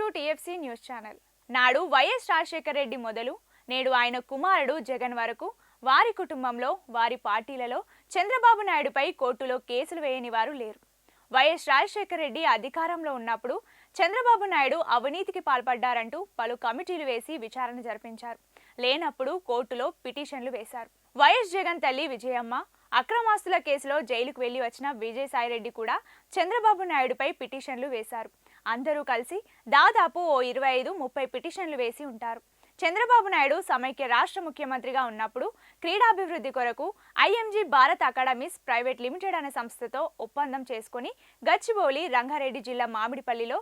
To TFC news channel. నాడు YS Rajasekhara Reddy మొదలు నేడు ఆయన కుమారుడు జగన్ వరకు. వారి కుటుంబంలో వారి పార్టీలలో చంద్రబాబు నాయుడుపై కోర్టులో కేసులు వేయని వారు లేరు. వైఎస్ రాజశేఖర రెడ్డి అధికారంలో ఉన్నప్పుడు చంద్రబాబు నాయుడు అవినీతికి పాల్పడ్డారంటూ పలు కమిటీలు వేసి విచారణ జరిపించారు. లేనప్పుడు కోర్టులో పిటిషన్లు వేశారు. వైఎస్ జగన్ తల్లి విజయమ్మ అక్రమాస్తుల కేసులో జైలుకు వెళ్ళి వచ్చిన విజయసాయిరెడ్డి కూడా చంద్రబాబు నాయుడుపై పిటిషన్లు వేశారు. అందరూ కలిసి దాదాపు ఓ ఇరవై ఐదు ముప్పై పిటిషన్లు వేసి ఉంటారు. చంద్రబాబు నాయుడు సమైక్య రాష్ట్ర ముఖ్యమంత్రిగా ఉన్నప్పుడు క్రీడాభివృద్ధి కొరకు IMG Bharat academies private limited అనే సంస్థతో ఒప్పందం చేసుకుని గచ్చిబౌలి రంగారెడ్డి జిల్లా మామిడిపల్లిలో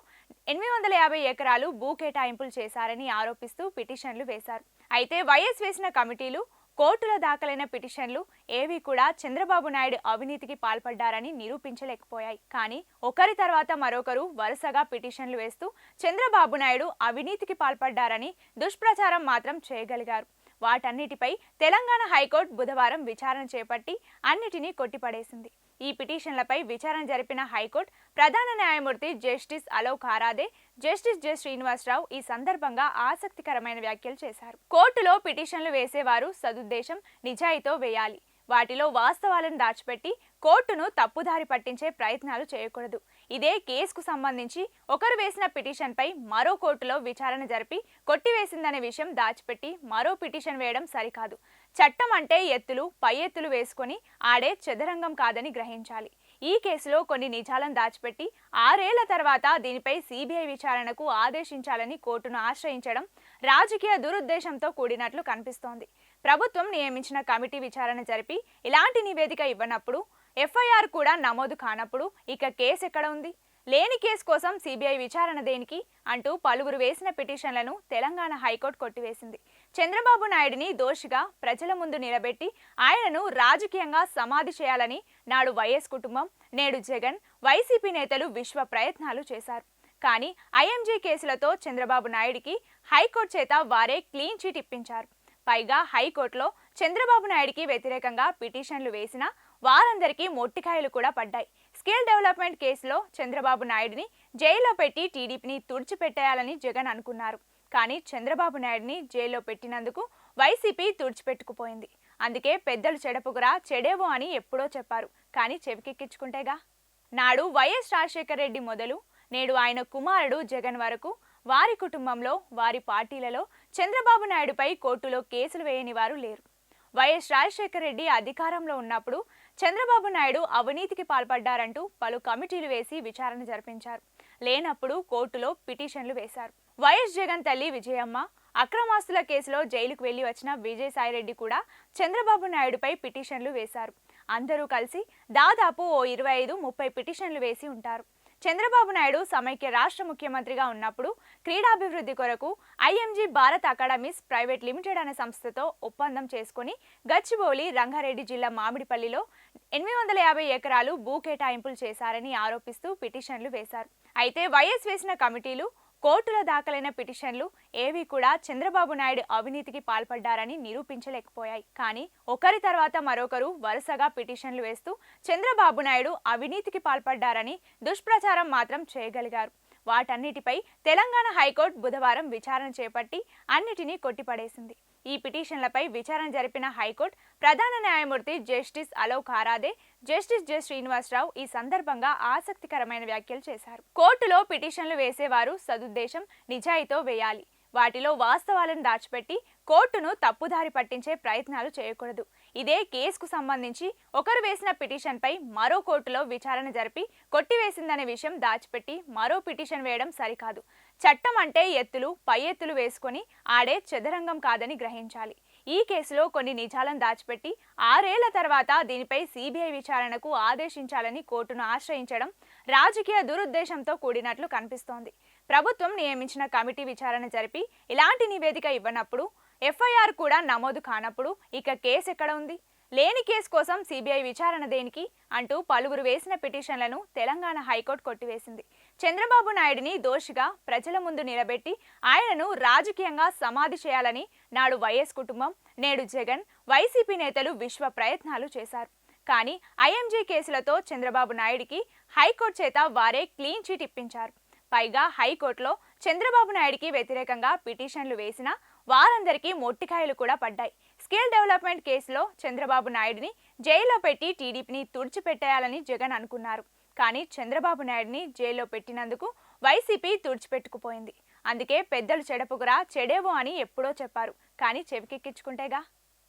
ఎనిమిది వందల యాభై ఎకరాలు భూ కేటాయింపులు చేశారని ఆరోపిస్తూ పిటిషన్లు వేశారు. అయితే వైఎస్ వేసిన కమిటీలు కోర్టులో దాఖలైన పిటిషన్లు ఏవి కూడా చంద్రబాబు నాయుడు అవినీతికి పాల్పడ్డారని నిరూపించలేకపోయాయి. కానీ ఒకరి తర్వాత మరొకరు వరుసగా పిటిషన్లు వేస్తూ చంద్రబాబు నాయుడు అవినీతికి పాల్పడ్డారని దుష్ప్రచారం మాత్రం చేయగలిగారు. వాటన్నిటిపై తెలంగాణ హైకోర్టు బుధవారం విచారణ చేపట్టి అన్నిటినీ కొట్టిపడేసింది. ఈ పిటిషన్లపై విచారణ జరిపిన హైకోర్టు ప్రధాన న్యాయమూర్తి justice Alok Aradhe justice J Srinivasarao ఈ సందర్భంగా ఆసక్తికరమైన వ్యాఖ్యలు చేశారు. కోర్టులో పిటిషన్లు వేసేవారు సదుద్దేశం నిజాయితో వేయాలి. వాటిలో వాస్తవాలను దాచిపెట్టి కోర్టును తప్పుదారి పట్టించే ప్రయత్నాలు చేయకూడదు. ఇదే కేసుకు సంబంధించి ఒకరు వేసిన పిటిషన్పై మరో కోర్టులో విచారణ జరిపి కొట్టివేసిందనే విషయం దాచిపెట్టి మరో పిటిషన్ వేయడం సరికాదు. చట్టం అంటే ఎత్తులు పై ఎత్తులు వేసుకొని ఆడే చదరంగం కాదని గ్రహించాలి. ఈ కేసులో కొన్ని నిజాలను దాచిపెట్టి ఆరేళ్ళ తర్వాత దీనిపై సిబిఐ విచారణకు ఆదేశించాలని కోర్టును ఆశ్రయించడం రాజకీయ దురుద్దేశంతో కూడినట్లు కనిపిస్తోంది. ప్రభుత్వం నియమించిన కమిటీ విచారణ జరిపి ఇలాంటి నివేదిక ఇవ్వనప్పుడు ఎఫ్ఐఆర్ కూడా నమోదు కానప్పుడు ఇక కేసు ఎక్కడ ఉంది? లేని కేసు కోసం సిబిఐ విచారణ దేనికి? అంటూ పలువురు వేసిన పిటిషన్లను తెలంగాణ హైకోర్టు కొట్టివేసింది. చంద్రబాబు నాయుడిని దోషిగా ప్రజల ముందు నిలబెట్టి ఆయనను రాజకీయంగా సమాధి చేయాలని నాడు వైఎస్ కుటుంబం నేడు జగన్ వైసీపీ నేతలు విశ్వ ప్రయత్నాలు చేశారు. కానీ ఐఎంజీ కేసులతో చంద్రబాబు నాయుడికి హైకోర్టు చేత వారే క్లీన్ చీట్ ఇప్పించారు. పైగా హైకోర్టులో చంద్రబాబు నాయుడికి వ్యతిరేకంగా పిటిషన్లు వేసిన వారందరికీ మొట్టికాయలు కూడా పడ్డాయి. స్కిల్ డెవలప్మెంట్ కేసులో చంద్రబాబు నాయుడిని జైల్లో పెట్టి టీడీపీని తుడిచిపెట్టేయాలని జగన్ అనుకున్నారు. కానీ చంద్రబాబు నాయుడిని జైల్లో పెట్టినందుకు వైసీపీ తుడిచిపెట్టుకుపోయింది. అందుకే పెద్దలు చెడపుకురా చెడేవో అని ఎప్పుడో చెప్పారు. కానీ చెవికెక్కించుకుంటేగా? నాడు వైఎస్ రాజశేఖర రెడ్డి మొదలు నేడు ఆయన కుమారుడు జగన్ వరకు వారి కుటుంబంలో వారి పార్టీలలో చంద్రబాబు నాయుడుపై కోర్టులో కేసులు వేయని వారు లేరు. వైఎస్ రాజశేఖర రెడ్డి అధికారంలో ఉన్నప్పుడు చంద్రబాబు నాయుడు అవినీతికి పాల్పడ్డారంటూ పలు కమిటీలు వేసి విచారణ జరిపించారు. లేనప్పుడు కోర్టులో పిటిషన్లు వేశారు. వైఎస్ జగన్ తల్లి విజయమ్మ అక్రమాస్తుల కేసులో జైలుకు వెళ్ళి వచ్చిన విజయసాయిరెడ్డి కూడా చంద్రబాబు నాయుడుపై పిటిషన్లు వేశారు. అందరూ కలిసి దాదాపు ఓ ఇరవై ఐదు ముప్పై పిటిషన్లు వేసి ఉంటారు. చంద్రబాబు నాయుడు సమైక్య రాష్ట్ర ముఖ్యమంత్రిగా ఉన్నప్పుడు క్రీడాభివృద్ధి కొరకు IMG Bharat academies private limited అనే సంస్థతో ఒప్పందం చేసుకుని గచ్చిబౌలి రంగారెడ్డి జిల్లా మామిడిపల్లిలో ఎనిమిది వందల యాభై ఎకరాలు భూ కేటాయింపులు చేశారని ఆరోపిస్తూ పిటిషన్లు వేశారు. అయితే వైఎస్ వేసిన కమిటీలు కోర్టులో దాఖలైన పిటిషన్లు ఏవి కూడా చంద్రబాబు నాయుడు అవినీతికి పాల్పడ్డారని నిరూపించలేకపోయాయి. కానీ ఒకరి తర్వాత మరొకరు వరుసగా పిటిషన్లు వేస్తూ చంద్రబాబు నాయుడు అవినీతికి పాల్పడ్డారని దుష్ప్రచారం మాత్రం చేయగలిగారు. వాటన్నిటిపై తెలంగాణ హైకోర్టు బుధవారం విచారణ చేపట్టి అన్నిటినీ కొట్టిపడేసింది. ఈ పిటిషన్లపై విచారణ జరిపిన హైకోర్టు ప్రధాన న్యాయమూర్తి justice Alok Aradhe justice J. Srinivasarao ఈ సందర్భంగా ఆసక్తికరమైన వ్యాఖ్యలు చేశారు. కోర్టులో పిటిషన్లు వేసేవారు సదుద్దేశం నిజాయితో వేయాలి. వాటిలో వాస్తవాలను దాచిపెట్టి కోర్టును తప్పుదారి పట్టించే ప్రయత్నాలు చేయకూడదు. ఇదే కేసుకు సంబంధించి ఒకరు వేసిన పిటిషన్పై మరో కోర్టులో విచారణ జరిపి కొట్టివేసిందనే విషయం దాచిపెట్టి మరో పిటిషన్ వేయడం సరికాదు. చట్టం అంటే ఎత్తులు పై ఎత్తులు వేసుకొని ఆడే చదరంగం కాదని గ్రహించాలి. ఈ కేసులో కొన్ని నిజాలను దాచిపెట్టి ఆరేళ్ళ తర్వాత దీనిపై సిబిఐ విచారణకు ఆదేశించాలని కోర్టును ఆశ్రయించడం రాజకీయ దురుద్దేశంతో కూడినట్లు కనిపిస్తోంది. ప్రభుత్వం నియమించిన కమిటీ విచారణ జరిపి ఇలాంటి నివేదిక ఇవ్వనప్పుడు ఎఫ్ఐఆర్ కూడా నమోదు కానప్పుడు ఇక కేసు ఎక్కడ ఉంది? లేని కేసు కోసం సిబిఐ విచారణ దేనికి? అంటూ పలువురు వేసిన పిటిషన్లను తెలంగాణ హైకోర్టు కొట్టివేసింది. చంద్రబాబు నాయుడిని దోషిగా ప్రజల ముందు నిలబెట్టి ఆయనను రాజకీయంగా సమాధి చేయాలని నాడు వైఎస్ కుటుంబం నేడు జగన్ వైసీపీ నేతలు విశ్వ ప్రయత్నాలు చేశారు. కానీ ఐఎంజీ కేసులతో చంద్రబాబు నాయుడికి హైకోర్టు చేత వారే క్లీన్ చీట్ ఇప్పించారు. పైగా హైకోర్టులో చంద్రబాబు నాయుడికి వ్యతిరేకంగా పిటిషన్లు వేసినా వారందరికీ మొట్టికాయలు కూడా పడ్డాయి. స్కిల్ డెవలప్మెంట్ కేసులో చంద్రబాబు నాయుడిని జైల్లో పెట్టి టీడీపీని తుడిచిపెట్టేయాలని జగన్ అనుకున్నారు. కానీ చంద్రబాబు నాయుడిని జైల్లో పెట్టినందుకు వైసీపీ తుడిచిపెట్టుకుపోయింది. అందుకే పెద్దలు చెడపుకురా చెడేవో అని ఎప్పుడో చెప్పారు. కానీ చెవికెక్కించుకుంటేగా?